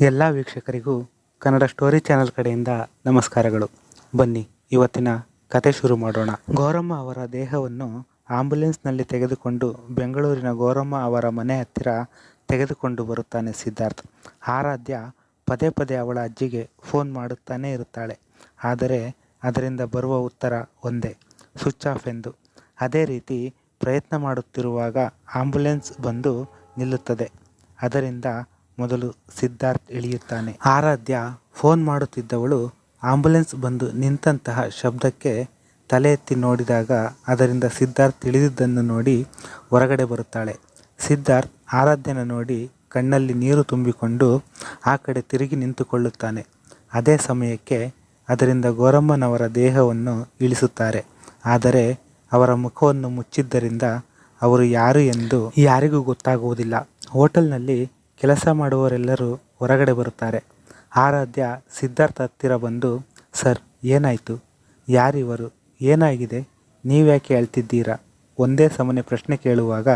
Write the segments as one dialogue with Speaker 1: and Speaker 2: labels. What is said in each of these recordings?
Speaker 1: ಎಲ್ಲ ವೀಕ್ಷಕರಿಗೂ Kannada story channel ಕಡೆಯಿಂದ ನಮಸ್ಕಾರಗಳು. ಬನ್ನಿ, ಇವತ್ತಿನ ಕತೆ ಶುರು ಮಾಡೋಣ. ಗೌರಮ್ಮ ಅವರ ದೇಹವನ್ನು ಆಂಬ್ಯುಲೆನ್ಸ್ನಲ್ಲಿ ತೆಗೆದುಕೊಂಡು ಬೆಂಗಳೂರಿನ ಗೌರಮ್ಮ ಅವರ ಮನೆ ಹತ್ತಿರ ತೆಗೆದುಕೊಂಡು ಬರುತ್ತಾನೆ ಸಿದ್ಧಾರ್ಥ್. ಆರಾಧ್ಯ ಪದೇ ಪದೇ ಅವಳ ಅಜ್ಜಿಗೆ ಫೋನ್ ಮಾಡುತ್ತಾನೇ ಇರುತ್ತಾಳೆ. ಆದರೆ ಅದರಿಂದ ಬರುವ ಉತ್ತರ ಒಂದೇ, ಸ್ವಿಚ್ ಆಫ್ ಎಂದು. ಅದೇ ರೀತಿ ಪ್ರಯತ್ನ ಮಾಡುತ್ತಿರುವಾಗ ಆಂಬ್ಯುಲೆನ್ಸ್ ಬಂದು ನಿಲ್ಲುತ್ತದೆ. ಅದರಿಂದ ಮೊದಲು ಸಿದ್ಧಾರ್ಥ್ ಇಳಿಯುತ್ತಾನೆ ಆರಾಧ್ಯ ಫೋನ್ ಮಾಡುತ್ತಿದ್ದವಳು ಆಂಬುಲೆನ್ಸ್ ಬಂದು ನಿಂತಹ ಶಬ್ದಕ್ಕೆ ತಲೆ ಎತ್ತಿ ನೋಡಿದಾಗ ಅದರಿಂದ ಸಿದ್ಧಾರ್ಥ್ ಇಳಿದಿದ್ದನ್ನು ನೋಡಿ ಹೊರಗಡೆ ಬರುತ್ತಾಳೆ. ಸಿದ್ಧಾರ್ಥ್ ಆರಾಧ್ಯನ ನೋಡಿ ಕಣ್ಣಲ್ಲಿ ನೀರು ತುಂಬಿಕೊಂಡು ಆ ಕಡೆ ತಿರುಗಿ ನಿಂತುಕೊಳ್ಳುತ್ತಾನೆ. ಅದೇ ಸಮಯಕ್ಕೆ ಅದರಿಂದ ಗೋರಮ್ಮನವರ ದೇಹವನ್ನು ಇಳಿಸುತ್ತಾರೆ. ಆದರೆ ಅವರ ಮುಖವನ್ನು ಮುಚ್ಚಿದ್ದರಿಂದ ಅವರು ಯಾರು ಎಂದು ಯಾರಿಗೂ ಗೊತ್ತಾಗುವುದಿಲ್ಲ. ಹೋಟೆಲ್ನಲ್ಲಿ ಕೆಲಸ ಮಾಡುವವರೆಲ್ಲರೂ ಹೊರಗಡೆ ಬರುತ್ತಾರೆ. ಆರಾಧ್ಯ ಸಿದ್ಧಾರ್ಥ್ ಹತ್ತಿರ ಬಂದು, ಸರ್, ಏನಾಯಿತು? ಯಾರಿವರು? ಏನಾಗಿದೆ? ನೀವ್ಯಾಕೆ ಹೇಳ್ತಿದ್ದೀರಾ? ಒಂದೇ ಸಮನೆ ಪ್ರಶ್ನೆ ಕೇಳುವಾಗ,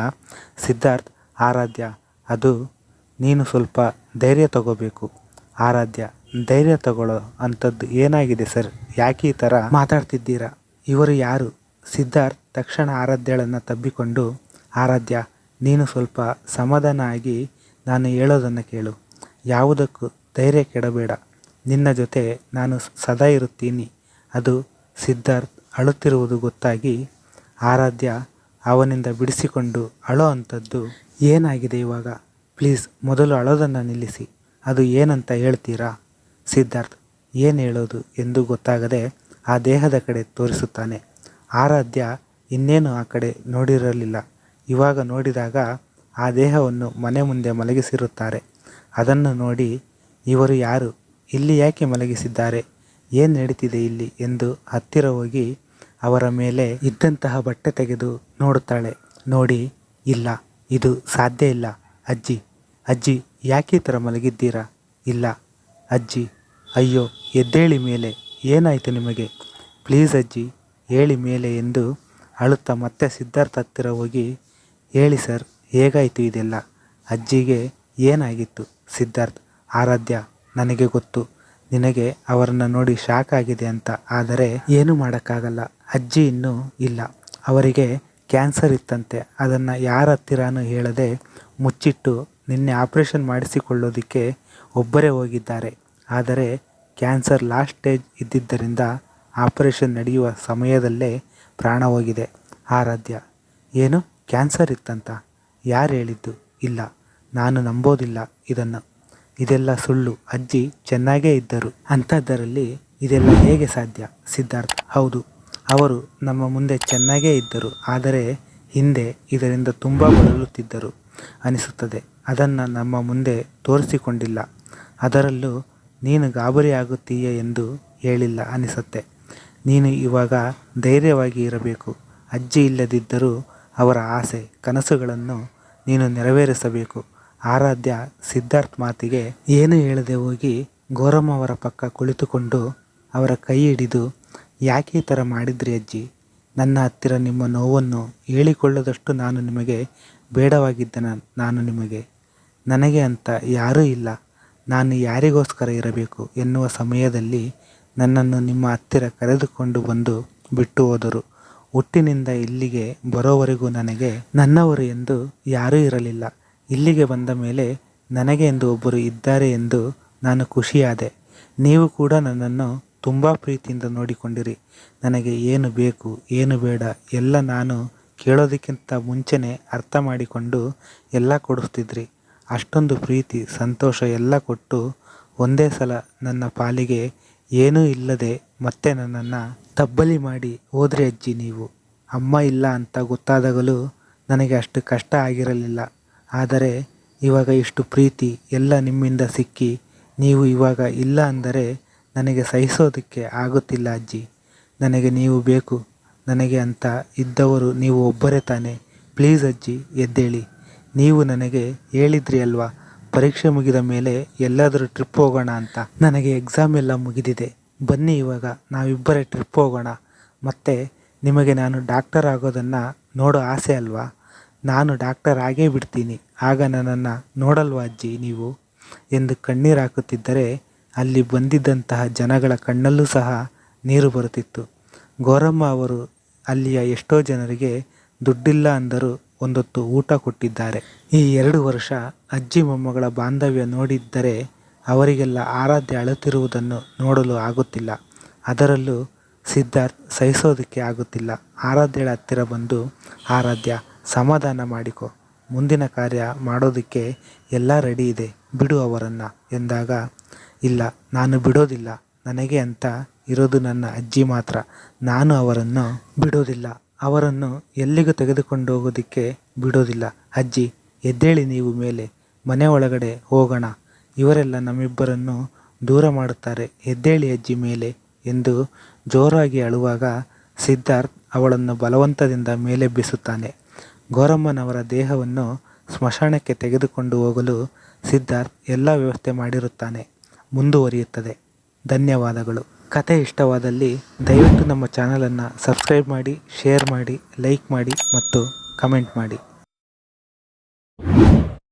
Speaker 1: ಸಿದ್ಧಾರ್ಥ್, ಆರಾಧ್ಯ, ಅದು ನೀನು ಸ್ವಲ್ಪ ಧೈರ್ಯ ತಗೋಬೇಕು. ಆರಾಧ್ಯ, ಧೈರ್ಯ ತಗೊಳ್ಳೋ ಅಂಥದ್ದು ಏನಾಗಿದೆ, ಸರ್? ಯಾಕೆ ಈ ಥರ ಮಾತಾಡ್ತಿದ್ದೀರಾ? ಇವರು ಯಾರು? ಸಿದ್ಧಾರ್ಥ್ ತಕ್ಷಣ ಆರಾಧ್ಯಳನ್ನು ತಬ್ಬಿಕೊಂಡು, ಆರಾಧ್ಯ, ನೀನು ಸ್ವಲ್ಪ ಸಮಾಧಾನ ಆಗಿ ನಾನು ಹೇಳೋದನ್ನು ಕೇಳು. ಯಾವುದಕ್ಕೂ ಧೈರ್ಯ ಕೆಡಬೇಡ. ನಿನ್ನ ಜೊತೆ ನಾನು ಸದಾ ಇರುತ್ತೀನಿ. ಅದು ಸಿದ್ಧಾರ್ಥ್ ಅಳುತ್ತಿರುವುದು ಗೊತ್ತಾಗಿ ಆರಾಧ್ಯ ಅವನಿಂದ ಬಿಡಿಸಿಕೊಂಡು ಅಳೋ ಅಂಥದ್ದು ಏನಾಗಿದೆ ಇವಾಗ? ಪ್ಲೀಸ್ ಮೊದಲು ಅಳೋದನ್ನು ನಿಲ್ಲಿಸಿ. ಅದು ಏನಂತ ಹೇಳ್ತೀರಾ? ಸಿದ್ಧಾರ್ಥ್ ಏನು ಹೇಳೋದು ಎಂದು ಗೊತ್ತಾಗದೆ ಆ ದೇಹದ ಕಡೆ ತೋರಿಸುತ್ತಾನೆ. ಆರಾಧ್ಯ ಇನ್ನೇನು ಆ ಕಡೆ ನೋಡಿರಲಿಲ್ಲ. ಇವಾಗ ನೋಡಿದಾಗ ಆ ದೇಹವನ್ನು ಮನೆ ಮುಂದೆ ಮಲಗಿಸಿರುತ್ತಾರೆ. ಅದನ್ನು ನೋಡಿ, ಇವರು ಯಾರು? ಇಲ್ಲಿ ಯಾಕೆ ಮಲಗಿಸಿದ್ದಾರೆ? ಏನು ನಡೀತಿದೆ ಇಲ್ಲಿ? ಎಂದು ಹತ್ತಿರ ಹೋಗಿ ಅವರ ಮೇಲೆ ಇದ್ದಂತಹ ಬಟ್ಟೆ ತೆಗೆದು ನೋಡುತ್ತಾಳೆ. ನೋಡಿ, ಇಲ್ಲ, ಇದು ಸಾಧ್ಯ ಇಲ್ಲ. ಅಜ್ಜಿ ಅಜ್ಜಿ, ಯಾಕೆ ಈ ಥರ ಮಲಗಿದ್ದೀರಾ? ಇಲ್ಲ, ಅಜ್ಜಿ, ಅಯ್ಯೋ, ಎದ್ದೇಳಿ ಮೇಲೆ, ಏನಾಯಿತು ನಿಮಗೆ? ಪ್ಲೀಸ್ ಅಜ್ಜಿ, ಹೇಳಿ ಮೇಲೆ ಎಂದು ಅಳುತ್ತಾ ಮತ್ತೆ ಸಿದ್ಧಾರ್ಥ ಹತ್ತಿರ ಹೋಗಿ, ಹೇಳಿ ಸರ್ ಹೇಗಾಯಿತು ಇದೆಲ್ಲ? ಅಜ್ಜಿಗೆ ಏನಾಗಿತ್ತು? ಸಿದ್ಧಾರ್ಥ್, ಆರಾಧ್ಯ, ನನಗೆ ಗೊತ್ತು. ನಿನಗೆ ಅವರನ್ನು ನೋಡಿ ಶಾಕ್ ಆಗಿದೆ ಅಂತ. ಆದರೆ ಏನು ಮಾಡೋಕ್ಕಾಗಲ್ಲ. ಅಜ್ಜಿ ಇನ್ನೂ ಇಲ್ಲ. ಅವರಿಗೆ ಕ್ಯಾನ್ಸರ್ ಇತ್ತಂತೆ. ಅದನ್ನು ಯಾರ ಹತ್ತಿರನೂ ಹೇಳದೆ ಮುಚ್ಚಿಟ್ಟು ನಿನ್ನೆ ಆಪರೇಷನ್ ಮಾಡಿಸಿಕೊಳ್ಳೋದಕ್ಕೆ ಒಬ್ಬರೇ ಹೋಗಿದ್ದಾರೆ. ಆದರೆ ಕ್ಯಾನ್ಸರ್ ಲಾಸ್ಟ್ ಸ್ಟೇಜ್ ಇದ್ದಿದ್ದರಿಂದ ಆಪರೇಷನ್ ನಡೆಯುವ ಸಮಯದಲ್ಲೇ ಪ್ರಾಣ ಹೋಗಿದೆ. ಆರಾಧ್ಯ, ಏನು? ಕ್ಯಾನ್ಸರ್ ಇತ್ತಂತ? ಯಾರು ಹೇಳಿದ್ದು? ಇಲ್ಲ. ನಾನು ನಂಬೋದಿಲ್ಲ ಇದನ್ನು. ಇದೆಲ್ಲ ಸುಳ್ಳು. ಅಜ್ಜಿ ಚೆನ್ನಾಗೇ ಇದ್ದರು. ಅಂಥದ್ದರಲ್ಲಿ ಇದೆಲ್ಲ ಹೇಗೆ ಸಾಧ್ಯ? ಸಿದ್ಧಾರ್ಥ. ಹೌದು. ಅವರು ನಮ್ಮ ಮುಂದೆ ಚೆನ್ನಾಗೇ ಇದ್ದರು. ಆದರೆ ಹಿಂದೆ ಇದರಿಂದ ತುಂಬ ಬಳಲುತ್ತಿದ್ದರು ಅನಿಸುತ್ತದೆ. ಅದನ್ನು ನಮ್ಮ ಮುಂದೆ ತೋರಿಸಿಕೊಂಡಿಲ್ಲ. ಅದರಲ್ಲೂ ನೀನು ಗಾಬರಿಯಾಗುತ್ತೀಯ ಎಂದು ಹೇಳಿಲ್ಲ ಅನಿಸುತ್ತೆ. ನೀನು ಇವಾಗ ಧೈರ್ಯವಾಗಿ ಇರಬೇಕು. ಅಜ್ಜಿ ಇಲ್ಲದಿದ್ದರೂ ಅವರ ಆಸೆ, ಕನಸುಗಳನ್ನು ನೀನು ನೆರವೇರಿಸಬೇಕು. ಆರಾಧ್ಯ ಸಿದ್ಧಾರ್ಥ್ ಮಾತಿಗೆ ಏನು ಹೇಳದೆ ಹೋಗಿ ಗೌರಮ್ಮ ಅವರ ಪಕ್ಕ ಕುಳಿತುಕೊಂಡು ಅವರ ಕೈ ಹಿಡಿದು, ಯಾಕೆ ಈ ಥರ ಮಾಡಿದ್ರಿ ಅಜ್ಜಿ? ನನ್ನ ಹತ್ತಿರ ನಿಮ್ಮ ನೋವನ್ನು ಹೇಳಿಕೊಳ್ಳದಷ್ಟು ನಾನು ನಿಮಗೆ ಬೇಡವಾಗಿದ್ದನ ನಾನು ನಿಮಗೆ. ನನಗೆ ಅಂತ ಯಾರೂ ಇಲ್ಲ. ನಾನು ಯಾರಿಗೋಸ್ಕರ ಇರಬೇಕು ಎನ್ನುವ ಸಮಯದಲ್ಲಿ ನನ್ನನ್ನು ನಿಮ್ಮ ಹತ್ತಿರ ಕರೆದುಕೊಂಡು ಬಂದು ಬಿಟ್ಟು ಹೋದರು. ಹುಟ್ಟಿನಿಂದ ಇಲ್ಲಿಗೆ ಬರೋವರೆಗೂ ನನಗೆ ನನ್ನವರು ಎಂದು ಯಾರೂ ಇರಲಿಲ್ಲ. ಇಲ್ಲಿಗೆ ಬಂದ ಮೇಲೆ ನನಗೆ ಎಂದು ಒಬ್ಬರು ಇದ್ದಾರೆ ಎಂದು ನಾನು ಖುಷಿಯಾದೆ. ನೀವು ಕೂಡ ನನ್ನನ್ನು ತುಂಬ ಪ್ರೀತಿಯಿಂದ ನೋಡಿಕೊಂಡಿರಿ. ನನಗೆ ಏನು ಬೇಕು, ಏನು ಬೇಡ, ಎಲ್ಲ ನಾನು ಕೇಳೋದಕ್ಕಿಂತ ಮುಂಚೆನೇ ಅರ್ಥ ಮಾಡಿಕೊಂಡು ಎಲ್ಲ ಕೊಡಿಸ್ತಿದ್ರಿ. ಅಷ್ಟೊಂದು ಪ್ರೀತಿ, ಸಂತೋಷ ಎಲ್ಲ ಕೊಟ್ಟು ಒಂದೇ ಸಲ ನನ್ನ ಪಾಲಿಗೆ ಏನೂ ಇಲ್ಲದೆ ಮತ್ತೆ ನನ್ನನ್ನು ತಬ್ಬಲಿ ಮಾಡಿ, ಹೋದ್ರಿ ಅಜ್ಜಿ ನೀವು. ಅಮ್ಮ ಇಲ್ಲ ಅಂತ ಗೊತ್ತಾದಾಗಲೂ ನನಗೆ ಅಷ್ಟು ಕಷ್ಟ ಆಗಿರಲಿಲ್ಲ. ಆದರೆ ಇವಾಗ ಇಷ್ಟು ಪ್ರೀತಿ ಎಲ್ಲ ನಿಮ್ಮಿಂದ ಸಿಕ್ಕಿ, ನೀವು ಇವಾಗ ಇಲ್ಲ ಅಂದರೆ ನನಗೆ ಸಹಿಸೋದಕ್ಕೆ ಆಗುತ್ತಿಲ್ಲ ಅಜ್ಜಿ. ನನಗೆ ನೀವು ಬೇಕು. ನನಗೆ ಅಂತ ಇದ್ದವರು ನೀವು ಒಬ್ಬರೇ ತಾನೆ. ಪ್ಲೀಸ್ ಅಜ್ಜಿ, ಎದ್ದೇಳಿ. ನೀವು ನನಗೆ ಹೇಳಿದ್ರಿ ಅಲ್ವಾ? ಪರೀಕ್ಷೆ ಮುಗಿದ ಮೇಲೆ ಎಲ್ಲಾದರೂ ಟ್ರಿಪ್ ಹೋಗೋಣ ಅಂತ. ನನಗೆ ಎಕ್ಸಾಮ್ ಎಲ್ಲ ಮುಗಿದಿದೆ. ಬನ್ನಿ ಇವಾಗ, ನಾವಿಬ್ಬರೇ ಟ್ರಿಪ್ ಹೋಗೋಣ. ಮತ್ತು ನಿಮಗೆ ನಾನು ಡಾಕ್ಟರ್ ಆಗೋದನ್ನು ನೋಡೋ ಆಸೆ ಅಲ್ವಾ? ನಾನು ಡಾಕ್ಟರ್ ಆಗೇ ಬಿಡ್ತೀನಿ. ಆಗ ನನ್ನನ್ನು ನೋಡಲ್ವಾ ಅಜ್ಜಿ ನೀವು? ಎಂದು ಕಣ್ಣೀರು ಹಾಕುತ್ತಿದ್ದರೆ ಅಲ್ಲಿ ಬಂದಿದ್ದಂತಹ ಜನಗಳ ಕಣ್ಣಲ್ಲೂ ಸಹ ನೀರು ಬರುತ್ತಿತ್ತು. ಗೌರಮ್ಮ ಅವರು ಅಲ್ಲಿಯ ಎಷ್ಟೋ ಜನರಿಗೆ ದುಡ್ಡಿಲ್ಲ ಅಂದರೂ ಒಂದೊತ್ತು ಊಟ ಕೊಟ್ಟಿದ್ದಾರೆ. ಈ ಎರಡು ವರ್ಷ ಅಜ್ಜಿ ಮೊಮ್ಮಗಳ ಬಾಂಧವ್ಯ ನೋಡಿದ್ದರೆ ಅವರಿಗೆಲ್ಲ ಆರಾಧ್ಯ ಅಳುತ್ತಿರುವುದನ್ನು ನೋಡಲು ಆಗುತ್ತಿಲ್ಲ. ಅದರಲ್ಲೂ ಸಿದ್ಧಾರ್ಥ್ ಸಹಿಸೋದಕ್ಕೆ ಆಗುತ್ತಿಲ್ಲ. ಆರಾಧ್ಯಳ ಹತ್ತಿರ ಬಂದು, ಆರಾಧ್ಯ, ಸಮಾಧಾನ ಮಾಡಿಕೊ. ಮುಂದಿನ ಕಾರ್ಯ ಮಾಡೋದಕ್ಕೆ ಎಲ್ಲ ರೆಡಿ ಇದೆ. ಬಿಡು ಅವರನ್ನು. ಎಂದಾಗ, ಇಲ್ಲ, ನಾನು ಬಿಡೋದಿಲ್ಲ. ನನಗೆ ಅಂತ ಇರೋದು ನನ್ನ ಅಜ್ಜಿ ಮಾತ್ರ. ನಾನು ಅವರನ್ನು ಬಿಡೋದಿಲ್ಲ. ಅವರನ್ನು ಎಲ್ಲಿಗೂ ತೆಗೆದುಕೊಂಡು ಹೋಗೋದಕ್ಕೆ ಬಿಡೋದಿಲ್ಲ. ಅಜ್ಜಿ, ಎದ್ದೇಳಿ ನೀವು ಮೇಲೆ, ಮನೆ ಒಳಗಡೆ ಹೋಗೋಣ. ಇವರೆಲ್ಲ ನಮ್ಮಿಬ್ಬರನ್ನು ದೂರ ಮಾಡುತ್ತಾರೆ. ಎದ್ದೇಳಿ ಅಜ್ಜಿ ಮೇಲೆ ಎಂದು ಜೋರಾಗಿ ಅಳುವಾಗ ಸಿದ್ಧಾರ್ಥ್ ಅವಳನ್ನು ಬಲವಂತದಿಂದ ಮೇಲೆಬ್ಬಿಸುತ್ತಾನೆ ಗೌರಮ್ಮನವರ ದೇಹವನ್ನು ಸ್ಮಶಾನಕ್ಕೆ ತೆಗೆದುಕೊಂಡು ಹೋಗಲು ಸಿದ್ಧಾರ್ಥ್ ಎಲ್ಲ ವ್ಯವಸ್ಥೆ ಮಾಡಿರುತ್ತಾನೆ. ಮುಂದುವರಿಯುತ್ತದೆ. ಧನ್ಯವಾದಗಳು. ಕತೆ ಇಷ್ಟವಾದಲ್ಲಿ ದಯವಿಟ್ಟು ನಮ್ಮ ಚಾನಲನ್ನು ಸಬ್ಸ್ಕ್ರೈಬ್ ಮಾಡಿ ಶೇರ್ ಮಾಡಿ ಲೈಕ್ ಮಾಡಿ ಮತ್ತು ಕಮೆಂಟ್ ಮಾಡಿ.